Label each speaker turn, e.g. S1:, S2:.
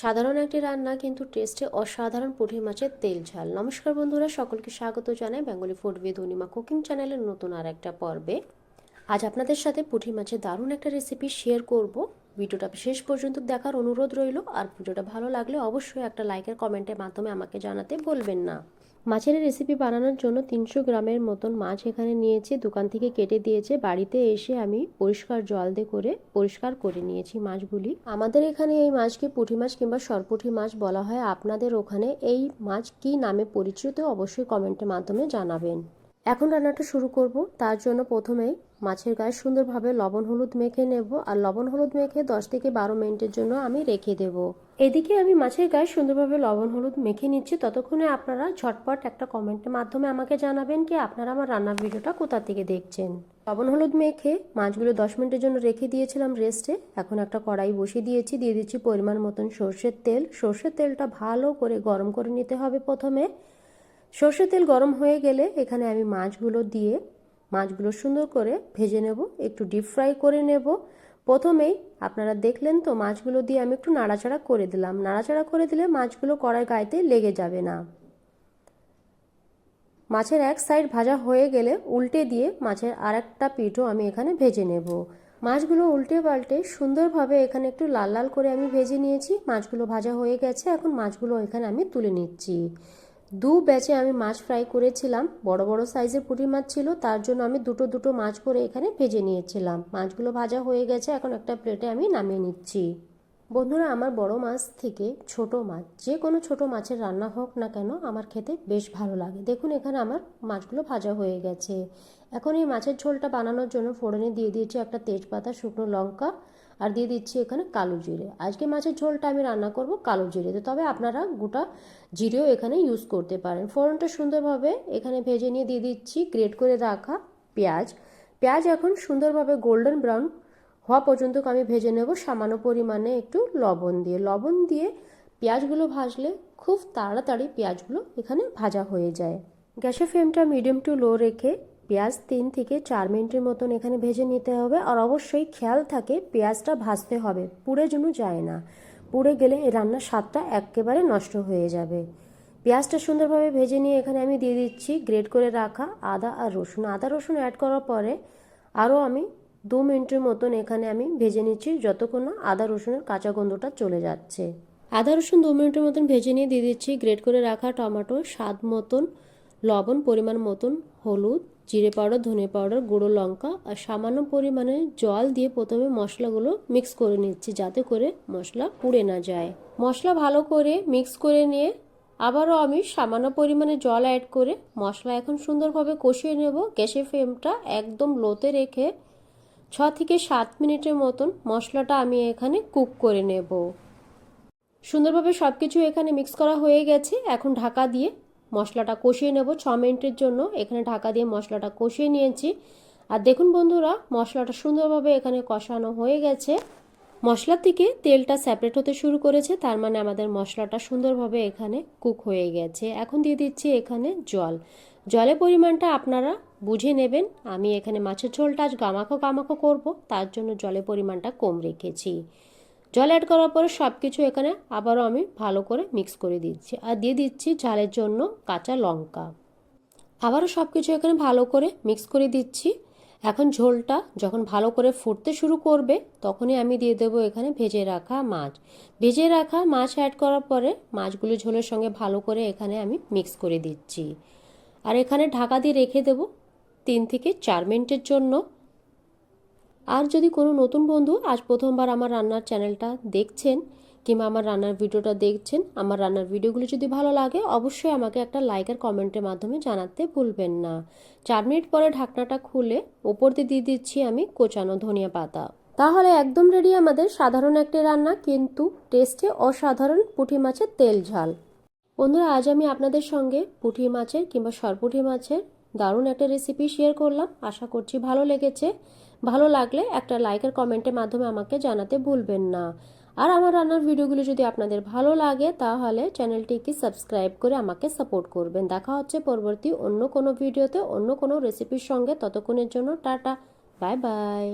S1: সাধারণ একটি রান্না, কিন্তু টেস্টে অসাধারণ পুঁটি মাছের তেল ঝাল। নমস্কার বন্ধুরা, সকলকে স্বাগত জানাই Bengali food with Anima cooking চ্যানেলের নতুন আর একটা পর্বে। আজ আপনাদের সাথে পুঁটি মাছের দারুণ একটা রেসিপি শেয়ার করব। ভিডিওটা শেষ পর্যন্ত দেখার অনুরোধ রইল। আর ভিডিওটা ভালো লাগলে অবশ্যই একটা লাইকের কমেন্টের মাধ্যমে আমাকে জানাতে বলবেন না। মাছের রেসিপি বানানোর জন্য তিনশো গ্রামের মতন মাছ এখানে নিয়েছি। দোকান থেকে কেটে দিয়েছে। বাড়িতে এসে আমি পরিষ্কার জল দিয়ে করে পরিষ্কার করে নিয়েছি মাছগুলি। আমাদের এখানে এই মাছকে পুঁটি মাছ কিংবা সরপুঁটি মাছ বলা হয়। আপনাদের ওখানে এই মাছ কি নামে পরিচিত অবশ্যই কমেন্টের মাধ্যমে জানাবেন। এখন রান্নাটা শুরু করব। তার জন্য প্রথমেই মাছের গায়ে সুন্দরভাবে লবণ হলুদ মেখে নেব। আর লবণ হলুদ মেখে দশ থেকে বারো মিনিটের জন্য আমি রেখে দেব। এদিকে আমি মাছের গায়ে সুন্দরভাবে লবণ হলুদ মেখে নিচ্ছি। ততক্ষণে আপনারা ঝটপট একটা কমেন্টের মাধ্যমে আমাকে জানাবেন কি আপনারা আমার রান্নার ভিডিওটা কোথা থেকে দেখছেন। লবণ হলুদ মেখে মাছগুলো দশ মিনিটের জন্য রেখে দিয়েছিলাম রেস্টে এখন একটা কড়াই বসিয়ে দিয়েছি। দিয়ে দিচ্ছি পরিমাণ মতন সর্ষের তেল। সর্ষের তেলটা ভালো করে গরম করে নিতে হবে প্রথমে। সর্ষের তেল গরম হয়ে গেলে এখানে আমি মাছগুলো দিয়ে, মাছগুলো সুন্দর করে ভেজে নেব, একটু ডিপ ফ্রাই করে নেব। প্রথমেই আপনারা দেখলেন তো, মাছগুলো দিয়ে আমি একটু নাড়াচাড়া করে দিলাম। নাড়াচাড়া করে দিলে মাছগুলো কড়াই গায়েতে লেগে যাবে না। মাছের এক সাইড ভাজা হয়ে গেলে উল্টে দিয়ে মাছের আর একটা পিঠও আমি এখানে ভেজে নেব। মাছগুলো উল্টে পাল্টে সুন্দরভাবে এখানে একটু লাল লাল করে আমি ভেজে নিয়েছি। মাছগুলো ভাজা হয়ে গেছে, এখন মাছগুলো এখানে আমি তুলে নিচ্ছি। দু ব্যাচে আমি মাছ ফ্রাই করেছিলাম। বড় বড় সাইজের পুঁটি মাছ ছিল, তার জন্য আমি দুটো দুটো মাছ করে এখানে ভেজে নিয়েছিলাম। মাছগুলো ভাজা হয়ে গেছে, এখন একটা প্লেটে আমি নামিয়ে নিচ্ছি। বন্ধুরা, আমার বড় মাছ থেকে ছোট মাছ, যে কোনো ছোট মাছের রান্না হোক না কেন, আমার খেতে বেশ ভালো লাগে। দেখুন, এখানে আমার মাছগুলো ভাজা হয়ে গেছে। এখন এই মাছের ঝোলটা বানানোর জন্য ফোড়নে দিয়ে দিয়েছি একটা তেজপাতা, শুকনো লঙ্কা আর দিয়ে দিচ্ছি এখানে কালো জিরে। আজকে মাছের ঝোলটা আমি রান্না করব কালো জিরেতে তবে আপনারা গোটা জিরেও এখানে ইউজ করতে পারেন। ফোড়নটা সুন্দরভাবে এখানে ভেজে নিয়ে দিয়ে দিচ্ছি গ্রেট করে রাখা পেঁয়াজ। পেঁয়াজ এখন সুন্দরভাবে গোল্ডেন ব্রাউন হওয়া পর্যন্ত আমি ভেজে নেব সামান্য পরিমাণে একটু লবণ দিয়ে। লবণ দিয়ে পেঁয়াজগুলো ভাজলে খুব তাড়াতাড়ি পেঁয়াজগুলো এখানে ভাজা হয়ে যায়। গ্যাসের ফ্লেমটা মিডিয়াম টু লো রেখে পেঁয়াজ তিন থেকে চার মিনিটের মতন এখানে ভেজে নিতে হবে। আর অবশ্যই খেয়াল থাকে পেঁয়াজটা ভাজতে হবে। পুড়ে যেন যায় না। পুড়ে গেলে রান্নার স্বাদটা একেবারে নষ্ট হয়ে যাবে। পেঁয়াজটা সুন্দরভাবে ভেজে নিয়ে এখানে আমি দিয়ে দিচ্ছি গ্রেট করে রাখা আদা আর রসুন। আদা রসুন অ্যাড করার পরে আরও আমি দু মিনিটের মতন এখানে আমি ভেজে নিচ্ছি যতক্ষণ না আদা রসুনের কাঁচা গন্ধটা চলে যাচ্ছে। আদা রসুন দু মিনিটের মতন ভেজে নিয়ে দিয়ে দিচ্ছি। গ্রেট করে রাখা টমেটো স্বাদ মতন লবণ পরিমাণ মতন, হলুদ, জিরে পাউডার, ধনে পাউডার, গুঁড়ো লঙ্কা আর সামান্য পরিমাণে জল দিয়ে প্রথমে মশলাগুলো মিক্স করে নিচ্ছি যাতে করে মশলা পুড়ে না যায়। মশলা ভালো করে মিক্স করে নিয়ে আবারও আমি সামান্য পরিমাণে জল অ্যাড করে মশলা এখন সুন্দরভাবে কষিয়ে নেব। গ্যাসের ফ্লেমটা একদম লোতে রেখে ছ থেকে সাত মিনিটের মতন মশলাটা আমি এখানে কুক করে নেব। সুন্দরভাবে সব কিছু এখানে মিক্স করা হয়ে গেছে। এখন ঢাকা দিয়ে মশলাটা কষিয়ে নেব। ছ মিনিটের জন্য এখানে ঢাকা দিয়ে মশলাটা কষিয়ে নিয়েছি। আর দেখুন বন্ধুরা, মশলাটা সুন্দরভাবে এখানে কষানো হয়ে গেছে। মশলার থেকে তেলটা সেপারেট হতে শুরু করেছে, তার মানে আমাদের মশলাটা সুন্দরভাবে এখানে কুক হয়ে গেছে। এখন দিয়ে দিচ্ছি এখানে জল। জলের পরিমাণটা আপনারা বুঝে নেবেন। আমি এখানে মাছের ঝোলটা আজ গামাখো গামাখো করব, তার জন্য জলের পরিমাণটা কম রেখেছি। জল অ্যাড করার পরে সব কিছু এখানে আবারও আমি ভালো করে মিক্স করে দিচ্ছি। আর দিয়ে দিচ্ছি ঝালের জন্য কাঁচা লঙ্কা। আবারও সব কিছু এখানে ভালো করে মিক্স করে দিচ্ছি। এখন ঝোলটা যখন ভালো করে ফুটতে শুরু করবে, তখনই আমি দিয়ে দেবো এখানে ভেজে রাখা মাছ। ভেজে রাখা মাছ অ্যাড করার পরে মাছগুলো ঝোলের সঙ্গে ভালো করে এখানে আমি মিক্স করে দিচ্ছি। আর এখানে ঢাকা দিয়ে রেখে দেবো তিন থেকে চার মিনিটের জন্য। আর যদি কোনো নতুন বন্ধু আজ প্রথমবার আমার রান্নার চ্যানেলটা দেখছেন কিংবা আমার রান্নার ভিডিওটা দেখছেন, আমার রান্নার ভিডিওগুলো যদি ভালো লাগে, অবশ্যই আমাকে একটা লাইক আর কমেন্টের মাধ্যমে জানাতে ভুলবেন না। চার মিনিট পরে ঢাকনাটা খুলে ওপর দিয়ে দিয়ে দিচ্ছি আমি কোচানো ধনিয়া পাতা। তাহলে একদম রেডি আমাদের সাধারণ একটি রান্না, কিন্তু টেস্টে অসাধারণ পুঁটি মাছের তেল ঝাল। বন্ধুরা, আজ আমি আপনাদের সঙ্গে পুঁটি মাছের কিংবা সরপুঁটি মাছের দারুণ একটা রেসিপি শেয়ার করলাম। আশা করছি ভালো লেগেছে। ভালো লাগলে একটা লাইকের কমেন্টের মাধ্যমে আমাকে জানাতে ভুলবেন না। আর আমার রান্নার ভিডিওগুলো যদি আপনাদের ভালো লাগে, তাহলে চ্যানেলটিকে সাবস্ক্রাইব করে আমাকে সাপোর্ট করবেন। দেখা হচ্ছে পরবর্তী অন্য কোনো ভিডিওতে, অন্য কোনো রেসিপির সঙ্গে। ততক্ষণের জন্য টাটা বাই বাই